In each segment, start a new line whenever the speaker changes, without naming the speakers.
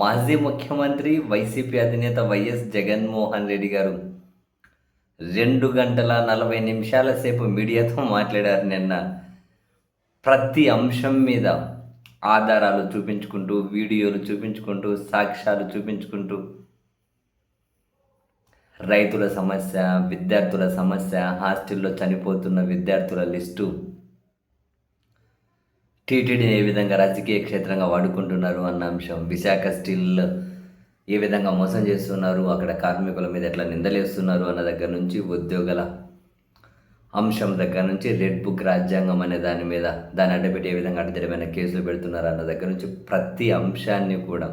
మాజీ ముఖ్యమంత్రి వైసీపీ అధినేత వైఎస్ జగన్మోహన్ రెడ్డి గారు రెండు గంటల నలభై నిమిషాల సేపు మీడియాతో మాట్లాడారు నిన్న. ప్రతి అంశం మీద ఆధారాలు చూపించుకుంటూ వీడియోలు చూపించుకుంటూ సాక్ష్యాలు చూపించుకుంటూ రైతుల సమస్య విద్యార్థుల సమస్య హాస్టల్లో చనిపోతున్న విద్యార్థుల లిస్టు టీటీడీని ఏ విధంగా రాజకీయ క్షేత్రంగా వాడుకుంటున్నారు అన్న అంశం. విశాఖ స్టీల్ ఏ విధంగా మోసం చేస్తున్నారు? అక్కడ కార్మికుల మీద ఎట్లా నిందలేస్తున్నారు అన్న దగ్గర నుంచి ఉద్యోగుల అంశం దగ్గర నుంచి రెడ్ బుక్ రాజ్యాంగం అనే దాని మీద దాన్ని అడ్డపెట్టి ఏ విధంగా అడ్డదిడమైన కేసులు పెడుతున్నారు అన్న దగ్గర నుంచి ప్రతి అంశాన్ని కూడా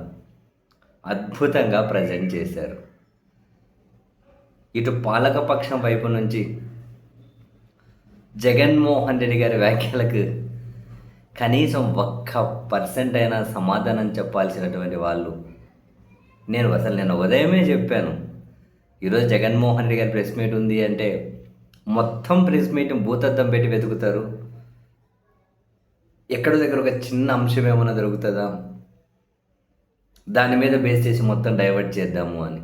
అద్భుతంగా ప్రజెంట్ చేశారు. ఇటు పాలకపక్షం వైపు నుంచి జగన్మోహన్ రెడ్డి గారి వ్యాఖ్యలకు కనీసం ఒక్క పర్సెంట్ అయినా సమాధానం చెప్పాల్సినటువంటి వాళ్ళు. నేను అసలు నేను ఉదయమే చెప్పాను. ఈరోజు జగన్మోహన్ రెడ్డి గారి ప్రెస్ మీట్ ఉంది అంటే మొత్తం ప్రెస్ మీట్ భూతద్దం పెట్టి వెతుకుతారు. ఎక్కడ దగ్గర ఒక చిన్న అంశం ఏమైనా దొరుకుతుందా? దాని మీద బేస్ చేసి మొత్తం డైవర్ట్ చేద్దాము అని.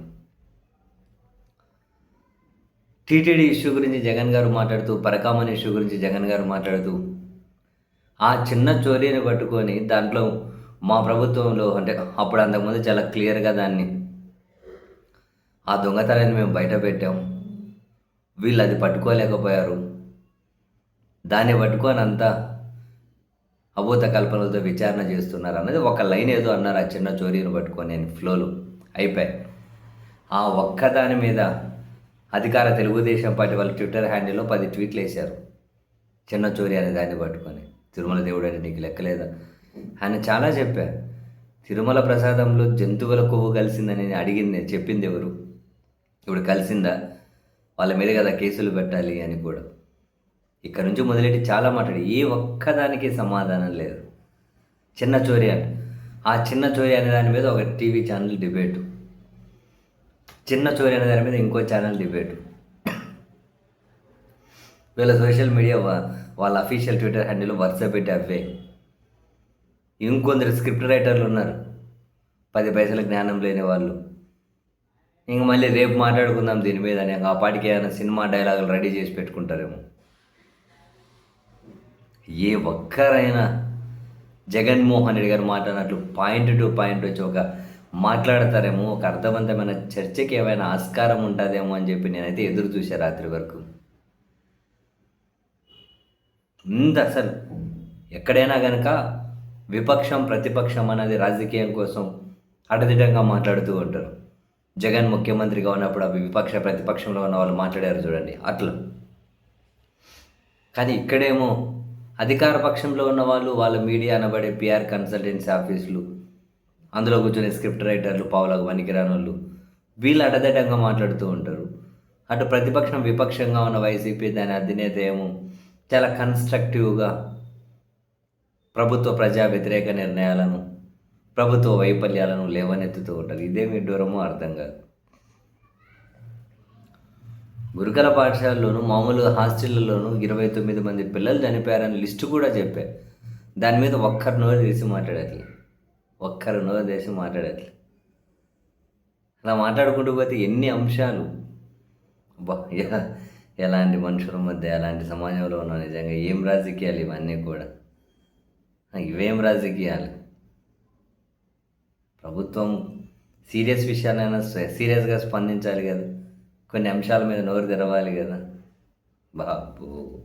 టీటీడీ ఇష్యూ గురించి జగన్ గారు మాట్లాడుతూ పరకామని ఇష్యూ గురించి జగన్ గారు మాట్లాడుతూ ఆ చిన్న చోరీని పట్టుకొని దాంట్లో మా ప్రభుత్వంలో అంటే అప్పుడు అంతకుముందు చాలా క్లియర్గా దాన్ని ఆ దొంగతనాన్ని మేము బయట పెట్టాం. వీళ్ళు అది పట్టుకోలేకపోయారు. దాన్ని పట్టుకొని అంతా అభూత కల్పనలతో విచారణ చేస్తున్నారు అన్నది ఒక లైన్ ఏదో అన్నారు ఆ చిన్న చోరీని పట్టుకొని నేను ఫ్లోలో అయిపోయాయి. ఆ ఒక్క దాని మీద అధికార తెలుగుదేశం పార్టీ వాళ్ళ ట్విట్టర్ హ్యాండిల్లో పది ట్వీట్లు వేశారు. చిన్న చోరీ అనే దాన్ని పట్టుకొని. తిరుమల దేవుడు అంటే నీకు లెక్కలేదా? ఆయన చాలా చెప్పా తిరుమల ప్రసాదంలో జంతువుల కొవ్వు కలిసిందని అడిగింది చెప్పింది ఎవరు? ఇప్పుడు కలిసిందా? వాళ్ళ మీద కదా కేసులు పెట్టాలి అని కూడా. ఇక్కడ నుంచి మొదలెట్టి చాలా మాట్లాడి ఏ ఒక్కదానికి సమాధానం లేదు. చిన్న చోరీ అంట ఆ చిన్న చోరీ అనే దాని మీద ఒక టీవీ ఛానల్ డిబేటు. చిన్న చోరీ అనే దాని మీద ఇంకో ఛానల్ డిబేటు. వీళ్ళ సోషల్ మీడియా వాళ్ళ అఫీషియల్ ట్విట్టర్ హ్యాండిల్ వరుస పెట్టి అవే. ఇంకొందరు స్క్రిప్ట్ రైటర్లు ఉన్నారు. పది పైసల జ్ఞానం లేని వాళ్ళు. ఇంక మళ్ళీ రేపు మాట్లాడుకుందాం దీని మీద అని ఆ పాటికి ఏమైనా సినిమా డైలాగులు రెడీ చేసి పెట్టుకుంటారేమో. ఏ ఒక్కరైనా జగన్మోహన్ రెడ్డి గారు మాట్లాడినట్లు పాయింట్ టు పాయింట్ వచ్చి ఒక మాట్లాడతారేమో ఒక అర్థవంతమైన చర్చకి ఏమైనా ఆస్కారం ఉంటుందేమో అని చెప్పి నేనైతే ఎదురు చూసా రాత్రి వరకు. ఉంది అసలు ఎక్కడైనా కనుక విపక్షం ప్రతిపక్షం అనేది రాజకీయం కోసం అటదిటంగా మాట్లాడుతూ ఉంటారు. జగన్ ముఖ్యమంత్రిగా ఉన్నప్పుడు అవి విపక్ష ప్రతిపక్షంలో ఉన్న వాళ్ళు మాట్లాడారు చూడండి అట్లా. కానీ ఇక్కడేమో అధికార పక్షంలో ఉన్న వాళ్ళు వాళ్ళ మీడియా అనబడే పిఆర్ కన్సల్టెన్సీ ఆఫీసులు అందులో కూర్చొని స్క్రిప్ట్ రైటర్లు పావులకు పనికిరాని వాళ్ళు వీళ్ళు అటదటంగా మాట్లాడుతూ ఉంటారు. అటు ప్రతిపక్షం విపక్షంగా ఉన్న వైసీపీ దాని అధినేత ఏమో చాలా కన్స్ట్రక్టివ్గా ప్రభుత్వ ప్రజా వ్యతిరేక నిర్ణయాలను ప్రభుత్వ వైఫల్యాలను లేవనెత్తుతూ ఉంటారు ఇదేమి దూరమో అర్థం కాదు. గురుకుల పాఠశాలలోను మామూలు హాస్టళ్ళలోనూ ఇరవై తొమ్మిది మంది పిల్లలు చనిపోయారని లిస్టు కూడా చెప్పా. దాని మీద ఒక్కరు నోరు తీసి మాట్లాడట్లే. ఒక్కరు నోరు తీసి మాట్లాడట్లే. అలా మాట్లాడుకుంటూ పోతే ఎన్ని అంశాలు? బా ఎలాంటి మనుషుల మధ్య ఎలాంటి సమాజంలో ఉన్నాం నిజంగా ఏం రాజకీయాలు ఇవన్నీ కూడా? ఇవేం రాజకీయాలు? ప్రభుత్వం సీరియస్ విషయాలైనా సీరియస్గా స్పందించాలి కదా. కొన్ని అంశాల మీద నోరు తెరవాలి కదా. బాబు.